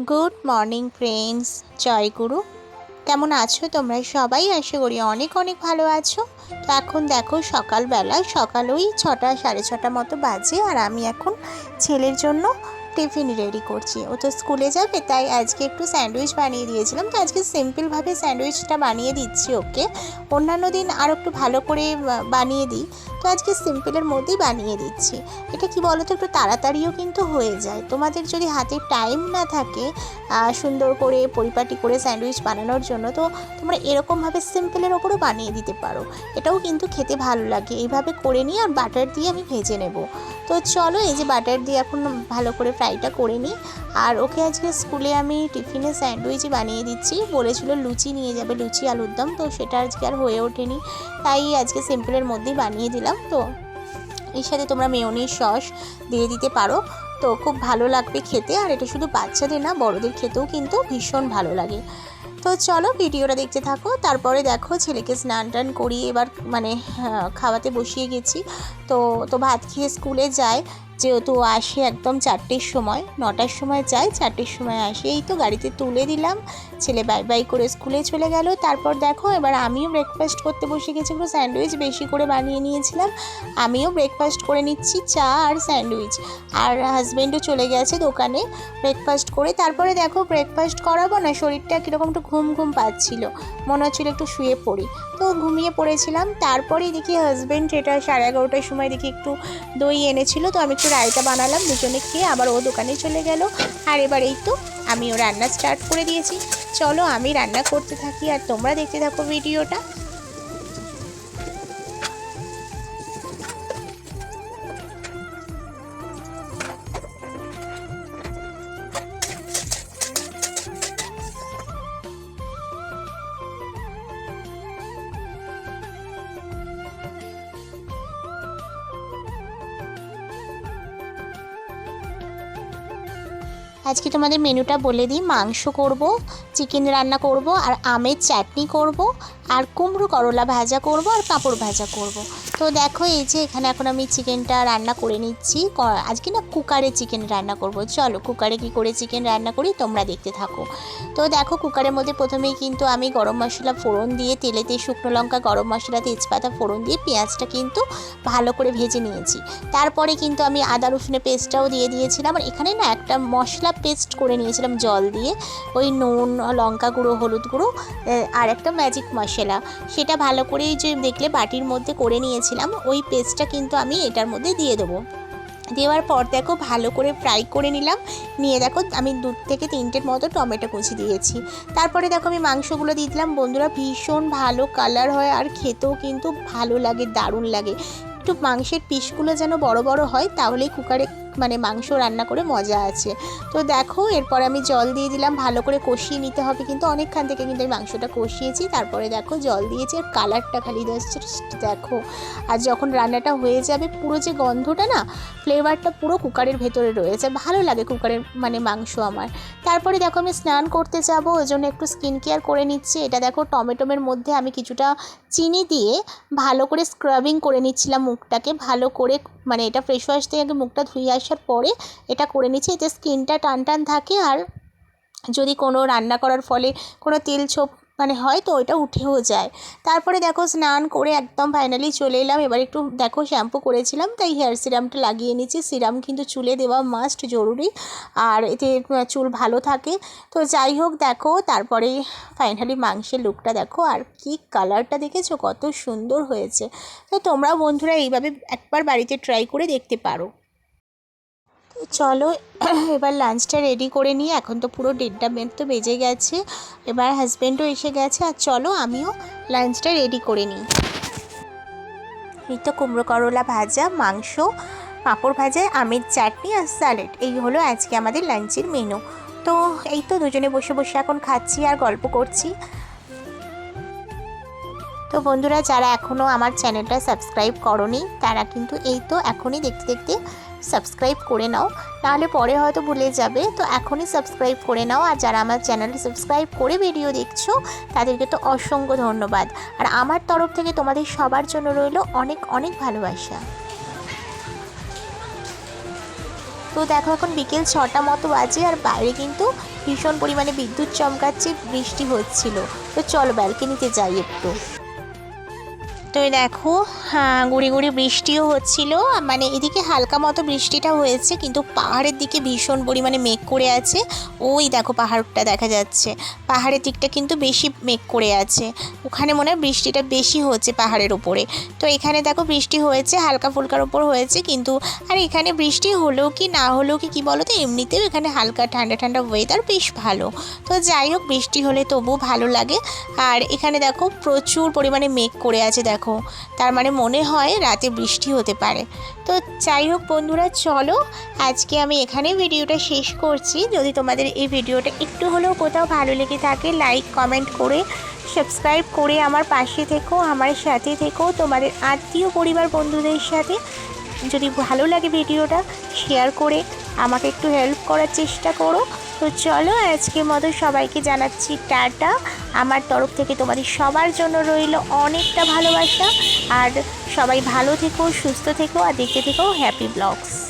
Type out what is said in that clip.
Good morning friends জয় গুরু। কেমন আছো তোমরা সবাই? আশা করি অনেক অনেক ভালো আছো। তো এখন দেখো, সকালবেলা, সকাল ওই ছটা, সাড়ে ছটা মতো বাজে আর আমি এখন ছেলের জন্য টিফিন রেডি করছি। ও তো স্কুলে যাবে, তাই আজকে একটু স্যান্ডউইচ বানিয়ে দিয়েছিলাম। তো আজকে সিম্পলভাবে স্যান্ডউইচটা বানিয়ে দিচ্ছি ওকে। অন্যান্য দিন আর একটু ভালো করে বানিয়ে দিই। তো আজকে সিম্পলের মধ্যেই বানিয়ে দিচ্ছি। এটা কি বলো তো একটু তাড়াতাড়িও কিন্তু হয়ে যায়। তোমাদের যদি হাতে টাইম না থাকে সুন্দর করে পরিপাটি করে স্যান্ডউইচ বানানোর জন্য, তো তোমরা এরকমভাবে সিম্পলের ওপরও বানিয়ে দিতে পারো। এটাও কিন্তু খেতে ভালো লাগে। এইভাবে করে নিয়ে আর বাটার দিয়ে আমি ভেজে নেব। তো চলো, এই যে বাটার দিয়ে এখন ভালো করে ফ্রাইটা করে নিই। আর ওকে আজকে স্কুলে আমি টিফিনে স্যান্ডউইচই বানিয়ে দিচ্ছি। বলেছিল লুচি নিয়ে যাবে, লুচি আলুর দম, তো সেটা আজকে আর হয়ে ওঠেনি। তাই আজকে সিম্পলের মধ্যেই বানিয়ে দিলাম। তো। এর সাথে তোমরা মেয়নির সস দিয়ে দিতে পারো। তো খুব ভালো লাগবে খেতে। আর এটা শুধু বাচ্চাদের না বড়দের খেতেও কিন্তু ভীষণ ভালো লাগে। তো চলো ভিডিওটা দেখতে থাকো। তারপরে দেখো ছেলেকে স্নান টান করিয়ে এবার মানে হ্যাঁ, খাওয়াতে বসিয়ে গেছি। তো তো ভাত খেয়ে স্কুলে যায়। যেহেতু আসে একদম চারটের সময়, নটার সময় যায় চারটের সময় আসে। এই তো গাড়িতে তুলে দিলাম। ছেলে বাই বাই করে স্কুলে চলে গেল। তারপর দেখো, এবার আমিও ব্রেকফাস্ট করতে বসে গেছি পুরো স্যান্ডউইচ বেশি করে বানিয়ে নিয়েছিলাম। আমিও ব্রেকফাস্ট করে নিচ্ছি, চা আর স্যান্ডউইচ। আর হাজব্যান্ডও চলে গেছে দোকানে ব্রেকফাস্ট করে। তারপরে দেখো ব্রেকফাস্ট করাবো না, শরীরটা কীরকম একটু ঘুম ঘুম পাচ্ছিল। মনে হচ্ছিল একটু শুয়ে পড়ি। তো ঘুমিয়ে পড়েছিলাম। তারপরেই দেখি হাজব্যান্ড এটা সাড়ে এগারোটার সময় দেখি একটু দই এনেছিল। তো আমি একটু রায়তা বানালাম, দুজনে খেয়ে আবার ও দোকানে চলে গেল। আর এবার এই তো, আমিও রান্না স্টার্ট করে দিয়েছি। চলো আমি রান্না করতে থাকি আর তোমরা দেখতে থাকো ভিডিওটা আজকে তোমাদের মেনুটা বলে দিই, মাংস করব, চিকেন রান্না করব, আর আমের চাটনি করব, আর কুমড়ো করলা ভাজা করব, আর পাঁপড় ভাজা করব। তো দেখো এই যে এখানে এখন আমি চিকেনটা রান্না করে নিচ্ছি। আজকে না কুকারে চিকেন রান্না করব। চলো কুকারে কি করে চিকেন রান্না করি তোমরা দেখতে থাকো। তো দেখো কুকারের মধ্যে প্রথমেই কিন্তু আমি গরম মশলা ফোড়ন দিয়ে তেলেতে শুকনো লঙ্কা, গরম মশলা, তেজপাতা ফোড়ন দিয়ে পেঁয়াজটা কিন্তু ভালো করে ভেজে নিয়েছি। তারপরে কিন্তু আমি আদা রসুনের পেস্টটাও দিয়ে দিয়েছিলাম। আর এখানে না একটা মশলা পেস্ট করে নিয়েছিলাম জল দিয়ে, ওই নুন, লঙ্কা গুঁড়ো, হলুদ গুঁড়ো আর একটা ম্যাজিক মশলা। সেটা ভালো করে যে দেখলে বাটির মধ্যে করে নিয়েছিলাম, ওই পেস্টটা কিন্তু আমি এটার মধ্যে দিয়ে দেবো। দেওয়ার পর দেখো ভালো করে ফ্রাই করে নিলাম, নিয়ে দেখো আমি দু থেকে তিনটের মতো টমেটো কুচি দিয়েছি। তারপরে দেখো আমি মাংসগুলো দিয়ে দিলাম, বন্ধুরা ভীষণ ভালো কালার হয় আর খেতেও কিন্তু ভালো লাগে, দারুণ লাগে। একটু মাংসের পিসগুলো যেন বড় বড় হয়, তাহলেই কুকারে মানে মাংস রান্না করে মজা আছে। তো দেখো, এরপর আমি জল দিয়ে দিলাম, ভালো করে কষিয়ে নিতে হবে কিন্তু অনেকক্ষণ থেকে কিন্তু আমি মাংসটা কষিয়েছি। তারপরে দেখো, জল দিয়েছি আর কালারটা খালি জাস্ট দেখো, আর যখন রান্নাটা হয়ে যাবে, পুরো যে গন্ধটা না, ফ্লেভারটা পুরো কুকারের ভেতরে রয়েছে। ভালো লাগে কুকারের মানে মাংস আমার। তারপরে দেখো, আমি স্নান করতে যাব, ওই জন্য একটু স্কিন কেয়ার করে নিচ্ছি। এটা দেখো, টমেটোমের মধ্যে আমি কিছুটা চিনি দিয়ে ভালো করে স্ক্রাবিং করে নিচ্ছিলাম মুখটাকে। ভালো করে মানে এটা ফ্রেশ ওয়াশ দিয়ে আগে মুখটা ধুয়ে আসার পরে এটা করে নিচ্ছি। এতে স্কিনটা টান টান থাকে আর যদি কোনো রান্না করার ফলে কোনো তেল ছোপ মানে হয় তো ওইটা উঠেও যায়। তারপরে দেখো স্নান করে একদম ফাইনালি চলে এলাম। এবার একটু দেখো শ্যাম্পু করেছিলাম, তাই হেয়ার সিরামটা লাগিয়ে নিচ্ছি। সিরাম কিন্তু চুলে দেওয়া মাস্ট জরুরি। আর এতে চুল ভালো থাকে। তো যাই হোক দেখো, তারপরে ফাইনালি মাংসের লুকটা দেখো। আর কি কালারটা দেখেছ? কত সুন্দর হয়েছে। তো তোমরা বন্ধুরা এইভাবে একবার বাড়িতে ট্রাই করে দেখতে পারো। চলো, এবার লাঞ্চটা রেডি করে নিয়ে এখন তো পুরো দেড়টা তো বেজে গেছে। এবার হাজব্যান্ডও এসে গেছে। আর চলো, আমিও লাঞ্চটা রেডি করে নিই। এই তো কুমড়ো করলা ভাজা, মাংস, পাঁপড় ভাজা, আমের চাটনি আর স্যালাড এই হলো আজকে আমাদের লাঞ্চের মেনু তো এই তো দুজনে বসে বসে এখন খাচ্ছি আর গল্প করছি। তো বন্ধুরা, যারা এখনও আমার চ্যানেলটা সাবস্ক্রাইব করনি, তারা কিন্তু এই তো এখনই দেখতে দেখতে সাবস্ক্রাইব করে নাও, নাহলে পরে হয়তো ভুলে যাবে। তো এখনই সাবস্ক্রাইব করে নাও, আর যারা আমার চ্যানেলটি সাবস্ক্রাইব করে ভিডিও দেখছ, তাদেরকে তো অসংখ্য ধন্যবাদ। আর আমার তরফ থেকে তোমাদের সবার জন্য রইল অনেক অনেক ভালোবাসা। তো দেখো এখন বিকেল ছটা মতো বাজে, আর বাইরে কিন্তু ভীষণ পরিমাণে বিদ্যুৎ চমকাচ্ছে, বৃষ্টি হচ্ছিল। তো চলো ব্যালকনিতে যাই একটু। তো দেখো হ্যাঁ গুড়ি গুড়ি বৃষ্টিও হচ্ছিল মানে এদিকে হালকা মতো বৃষ্টিটা হয়েছে, কিন্তু পাহাড়ের দিকে ভীষণ পরিমাণে মেঘ করে আছে। ওই দেখো পাহাড়টা দেখা যাচ্ছে, পাহাড়ের দিকটা কিন্তু বেশি মেঘ করে আছে, ওখানে মনে হয় বৃষ্টিটা বেশি হচ্ছে পাহাড়ের ওপরে তো এখানে দেখো বৃষ্টি হয়েছে, হালকা ফুলকার ওপর হয়েছে, কিন্তু, আর এখানে বৃষ্টি হলেও কি, না হলেও কি, কী বলো তো এমনিতেও এখানে হালকা ঠান্ডা ঠান্ডা ওয়েদার বেশ ভালো। তো যাই হোক, বৃষ্টি হলে তবু ভালো লাগে। আর এখানে দেখো প্রচুর পরিমাণে মেঘ করে আছে দেখো। তার মানে মনে হয় রাতে বৃষ্টি হতে পারে। তো যাই হোক বন্ধুরা, চলো আজকে আমি এখানে ভিডিওটা শেষ করছি। যদি তোমাদের এই ভিডিওটা একটু হলেও কোথাও ভালো লেগে থাকে লাইক কমেন্ট করে সাবস্ক্রাইব করে আমার পাশে থেকো, আমার সাথে থেকো, তোমাদের আত্মীয় পরিবার বন্ধুদের সাথে। যদি ভালো লাগে ভিডিওটা শেয়ার করে আমাকে একটু হেল্প করার চেষ্টা করো। তো চলো আজকের মতো সবাইকে জানাচ্ছি টাটা। আমার তরফ থেকে তোমাদের সবার জন্য রইল অনেকটা ভালোবাসা। আর সবাই ভালো থেকো, সুস্থ থেকো, আর দেখতে থেকো হ্যাপি ব্লগস